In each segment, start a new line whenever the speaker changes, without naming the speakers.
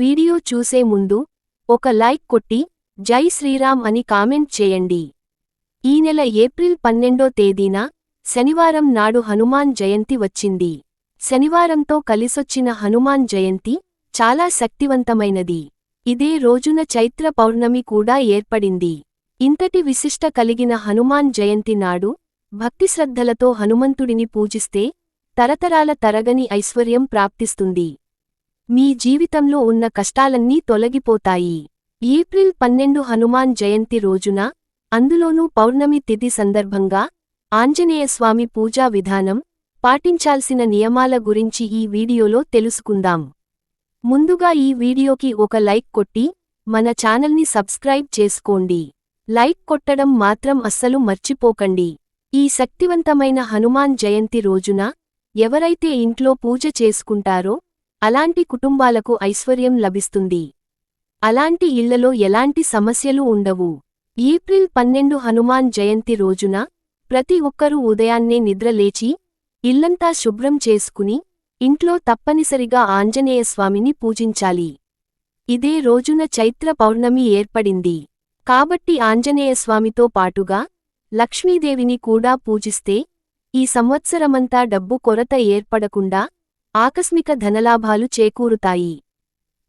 Video చూసే ముందు ఒక లైక్ కొట్టి జై శ్రీరామ్ అని కామెంట్ చేయండి. ఈ నెల ఏప్రిల్ పన్నెండో తేదీన శనివారం నాడు హనుమాన్ జయంతి వచ్చింది. శనివారంతో కలిసొచ్చిన హనుమాన్ జయంతి చాలా శక్తివంతమైనది. ఇదే రోజున చైత్ర పౌర్ణమి కూడా ఏర్పడింది. ఇంతటి విశిష్ట కలిగిన హనుమాన్ జయంతి నాడు భక్తిశ్రద్ధలతో హనుమంతుడిని పూజిస్తే తరతరాల తరగని ఐశ్వర్యం ప్రాప్తిస్తుంది. మీ జీవితంలో ఉన్న కష్టాలన్నీ తొలగిపోతాయి. ఏప్రిల్ పన్నెండు హనుమాన్ జయంతి రోజున అందులోనూ పౌర్ణమి తిథి సందర్భంగా ఆంజనేయస్వామి పూజా విధానం పాటించాల్సిన నియమాల గురించి ఈ వీడియోలో తెలుసుకుందాం. ముందుగా ఈ వీడియోకి ఒక లైక్ కొట్టి మన ఛానల్ని సబ్స్క్రైబ్ చేసుకోండి. లైక్ కొట్టడం మాత్రం అస్సలు మర్చిపోకండి. ఈ శక్తివంతమైన హనుమాన్ జయంతి రోజున ఎవరైతే ఇంట్లో పూజ చేసుకుంటారో అలాంటి కుటుంబాలకు ఐశ్వర్యం లభిస్తుంది. అలాంటి ఇళ్ళలో ఎలాంటి సమస్యలు ఉండవు. ఏప్రిల్ పన్నెండు హనుమాన్ జయంతి రోజున ప్రతి ఒక్కరూ ఉదయాన్నే నిద్రలేచి ఇల్లంతా శుభ్రం చేసుకుని ఇంట్లో తప్పనిసరిగా ఆంజనేయస్వామిని పూజించాలి. ఇదే రోజున చైత్ర పౌర్ణమి ఏర్పడింది. కాబట్టి ఆంజనేయస్వామితో పాటుగా లక్ష్మీదేవిని కూడా పూజిస్తే ఈ సంవత్సరమంతా డబ్బు కొరత ఏర్పడకుండా ఆకస్మిక ధనలాభాలు చేకూరుతాయి.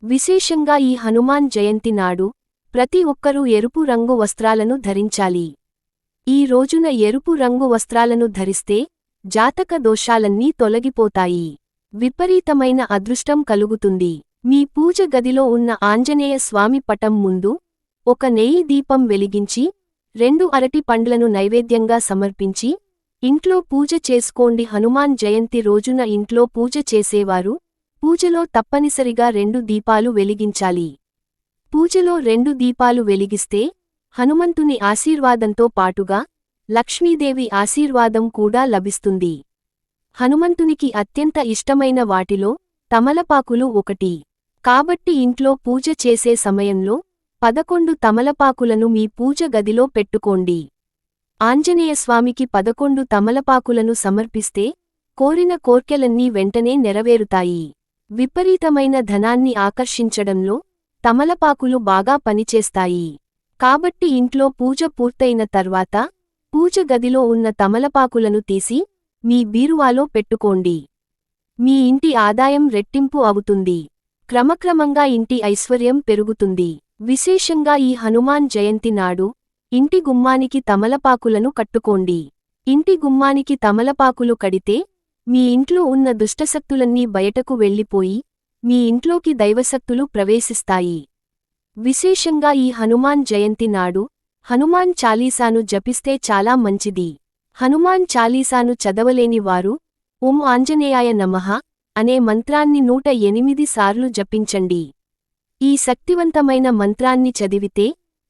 విశేషంగా ఈ హనుమాన్ జయంతి నాడు ప్రతి ఒక్కరూ ఎరుపు రంగు వస్త్రాలను ధరించాలి. ఈ రోజున ఎరుపు రంగు వస్త్రాలను ధరిస్తే జాతక దోషాలన్నీ తొలగిపోతాయి. విపరీతమైన అదృష్టం కలుగుతుంది. మీ పూజ గదిలో ఉన్న ఆంజనేయ స్వామి పటం ముందు ఒక నెయ్యి దీపం వెలిగించి రెండు అరటి పండ్లను నైవేద్యంగా సమర్పించి ఇంట్లో పూజ చేసుకోండి. హనుమాన్ జయంతి రోజున ఇంట్లో పూజ చేసేవారు. పూజలో తప్పనిసరిగా రెండు దీపాలు వెలిగించాలి. పూజలో రెండు దీపాలు వెలిగిస్తే హనుమంతుని ఆశీర్వాదంతో పాటుగా లక్ష్మీదేవి ఆశీర్వాదం కూడా లభిస్తుంది. హనుమంతునికి అత్యంత ఇష్టమైన వాటిలో తమలపాకులు ఒకటి. కాబట్టి ఇంట్లో పూజ చేసే సమయంలో పదకొండు తమలపాకులను మీ పూజ గదిలో పెట్టుకోండి. ఆంజనేయస్వామికి పదకొండు తమలపాకులను సమర్పిస్తే కోరిన కోర్కెలన్నీ వెంటనే నెరవేరుతాయి. విపరీతమైన ధనాన్ని ఆకర్షించడంలో తమలపాకులు బాగా పనిచేస్తాయి. కాబట్టి ఇంట్లో పూజ పూర్తయిన తర్వాత పూజ గదిలో ఉన్న తమలపాకులను తీసి మీ బీరువాలో పెట్టుకోండి. మీ ఇంటి ఆదాయం రెట్టింపు అవుతుంది. క్రమక్రమంగా ఇంటి ఐశ్వర్యం పెరుగుతుంది. విశేషంగా ఈ హనుమాన్ జయంతి నాడు ఇంటి గుమ్మానికి తమలపాకులను కట్టుకోండి. ఇంటి గుమ్మానికి తమలపాకులు కడితే మీ ఇంట్లో ఉన్న దుష్టశక్తులన్నీ బయటకు వెళ్ళిపోయి మీ ఇంట్లోకి దైవశక్తులు ప్రవేశిస్తాయి. విశేషంగా ఈ హనుమాన్ జయంతి నాడు హనుమాన్ చాలీసాను జపిస్తే చాలా మంచిది. హనుమాన్ చాలీసాను చదవలేని వారు ఓం ఆంజనేయాయ నమః అనే మంత్రాన్ని నూట ఎనిమిది సార్లు జపించండి. ఈ శక్తివంతమైన మంత్రాన్ని చదివితే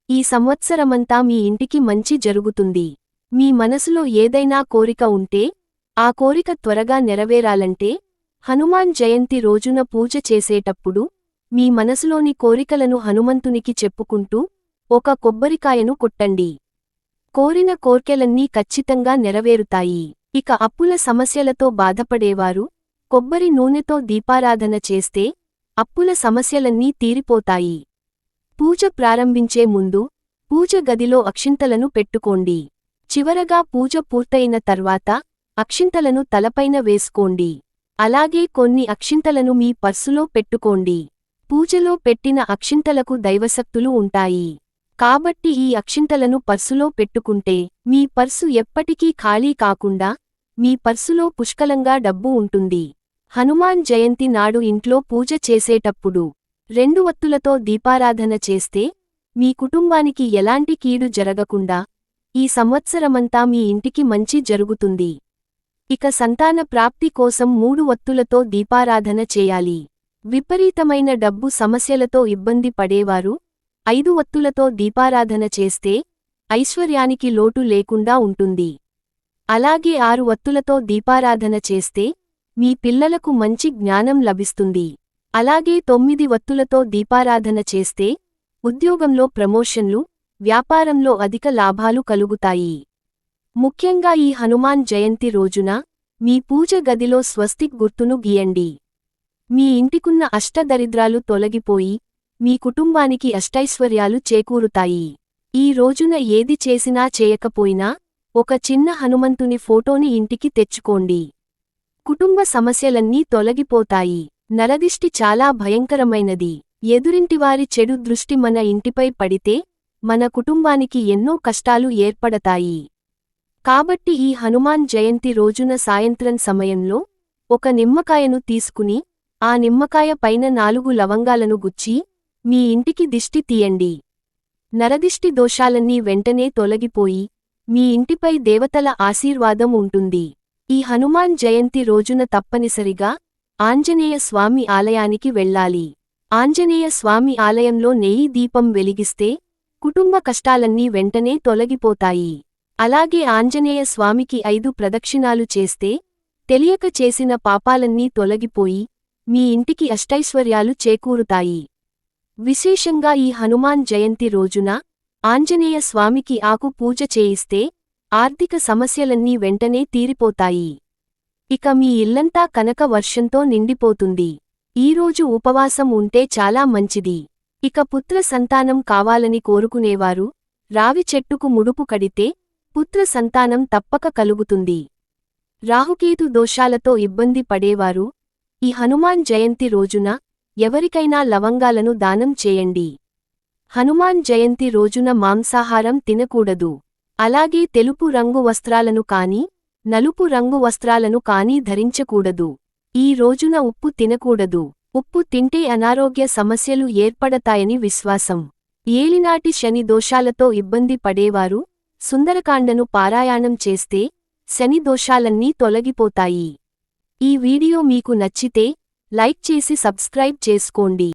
ఈ సంవత్సరమంతా మీ ఇంటికి మంచి జరుగుతుంది. మీ మనసులో ఏదైనా కోరిక ఉంటే ఆ కోరిక త్వరగా నెరవేరాలంటే హనుమాన్ జయంతి రోజున పూజ చేసేటప్పుడు మీ మనసులోని కోరికలను హనుమంతునికి చెప్పుకుంటూ ఒక కొబ్బరికాయను కొట్టండి. కోరిన కోర్కెలన్నీ ఖచ్చితంగా నెరవేరుతాయి. ఇక అప్పుల సమస్యలతో బాధపడేవారు కొబ్బరి నూనెతో దీపారాధన చేస్తే అప్పుల సమస్యలన్నీ తీరిపోతాయి. పూజ ప్రారంభించే ముందు పూజ గదిలో అక్షింతలను పెట్టుకోండి. చివరగా పూజ పూర్తయిన తర్వాత అక్షింతలను తలపైన వేసుకోండి. అలాగే కొన్ని అక్షింతలను మీ పర్సులో పెట్టుకోండి. పూజలో పెట్టిన అక్షింతలకు దైవశక్తులు ఉంటాయి. కాబట్టి ఈ అక్షింతలను పర్సులో పెట్టుకుంటే మీ పర్సు ఎప్పటికీ ఖాళీ కాకుండా మీ పర్సులో పుష్కలంగా డబ్బు ఉంటుంది. హనుమాన్ జయంతి నాడు ఇంట్లో పూజ చేసేటప్పుడు రెండు వత్తులతో దీపారాధన చేస్తే మీ కుటుంబానికి ఎలాంటి కీడు జరగకుండా ఈ సంవత్సరమంతా మీ ఇంటికి మంచి జరుగుతుంది. ఇక సంతాన ప్రాప్తి కోసం మూడు వత్తులతో దీపారాధన చేయాలి. విపరీతమైన డబ్బు సమస్యలతో ఇబ్బంది పడేవారు ఐదు వత్తులతో దీపారాధన చేస్తే ఐశ్వర్యానికి లోటు లేకుండా ఉంటుంది. అలాగే ఆరు వత్తులతో దీపారాధన చేస్తే మీ పిల్లలకు మంచి జ్ఞానం లభిస్తుంది. అలాగే తొమ్మిది వత్తులతో దీపారాధన చేస్తే ఉద్యోగంలో ప్రమోషన్లు వ్యాపారంలో అధిక లాభాలు కలుగుతాయి. ముఖ్యంగా ఈ హనుమాన్ జయంతి రోజున మీ పూజ గదిలో స్వస్తిక్ గుర్తును గీయండి. మీ ఇంటికున్న అష్టదరిద్రాలు తొలగిపోయి మీ కుటుంబానికి అష్టైశ్వర్యాలు చేకూరుతాయి. ఈ రోజున ఏది చేసినా చేయకపోయినా ఒక చిన్న హనుమంతుని ఫోటోని ఇంటికి తెచ్చుకోండి. కుటుంబ సమస్యలన్నీ తొలగిపోతాయి. నరదిష్టి చాలా భయంకరమైనది. ఎదురింటివారి చెడు దృష్టి మన ఇంటిపై పడితే మన కుటుంబానికి ఎన్నో కష్టాలు ఏర్పడతాయి. కాబట్టి ఈ హనుమాన్ జయంతి రోజున సాయంత్రం సమయంలో ఒక నిమ్మకాయను తీసుకుని ఆ నిమ్మకాయ పైన నాలుగు లవంగాలను గుచ్చి మీ ఇంటికి దిష్టి తీయండి. నరదిష్టి దోషాలన్నీ వెంటనే తొలగిపోయి మీ ఇంటిపై దేవతల ఆశీర్వాదం ఉంటుంది. ఈ హనుమాన్ జయంతి రోజున తప్పనిసరిగా ఆంజనేయ స్వామి ఆలయానికి వెళ్ళాలి. ఆంజనేయ స్వామి ఆలయంలో నెయ్యి దీపం వెలిగిస్తే కుటుంబ కష్టాలన్నీ వెంటనే తొలగిపోతాయి. అలాగే ఆంజనేయ స్వామికి ఐదు ప్రదక్షిణాలు చేస్తే తెలియక చేసిన పాపాలన్నీ తొలగిపోయి మీ ఇంటికి అష్టైశ్వర్యాలు చేకూరుతాయి. విశేషంగా ఈ హనుమాన్ జయంతి రోజున ఆంజనేయ స్వామికి ఆకు పూజ చేయిస్తే ఆర్థిక సమస్యలన్నీ వెంటనే తీరిపోతాయి. ఇక మీ ఇల్లంతా కనక వర్షంతో నిండిపోతుంది. ఈరోజు ఉపవాసం ఉంటే చాలా మంచిది. ఇక పుత్ర సంతానం కావాలని కోరుకునేవారు. రావి చెట్టుకు ముడుపు కడితే పుత్ర సంతానం తప్పక కలుగుతుంది. రాహుకేతు దోషాలతో ఇబ్బంది పడేవారు. ఈ హనుమాన్ జయంతి రోజున ఎవరికైనా లవంగాలను దానం చేయండి. హనుమాన్ జయంతి రోజున మాంసాహారం తినకూడదు. అలాగే తెలుపు రంగు వస్త్రాలను కాని నలుపు రంగు వస్త్రాలను కానీ ధరించకూడదు. ఈ రోజున ఉప్పు తినకూడదు. ఉప్పు తింటే అనారోగ్య సమస్యలు ఏర్పడతాయని విశ్వాసం. ఏలినాటి శని దోషాలతో ఇబ్బంది పడేవారు సుందరకాండను పారాయణం చేస్తే శని దోషాలన్నీ తొలగిపోతాయి. ఈ వీడియో మీకు నచ్చితే లైక్ చేసి సబ్స్క్రైబ్ చేసుకోండి.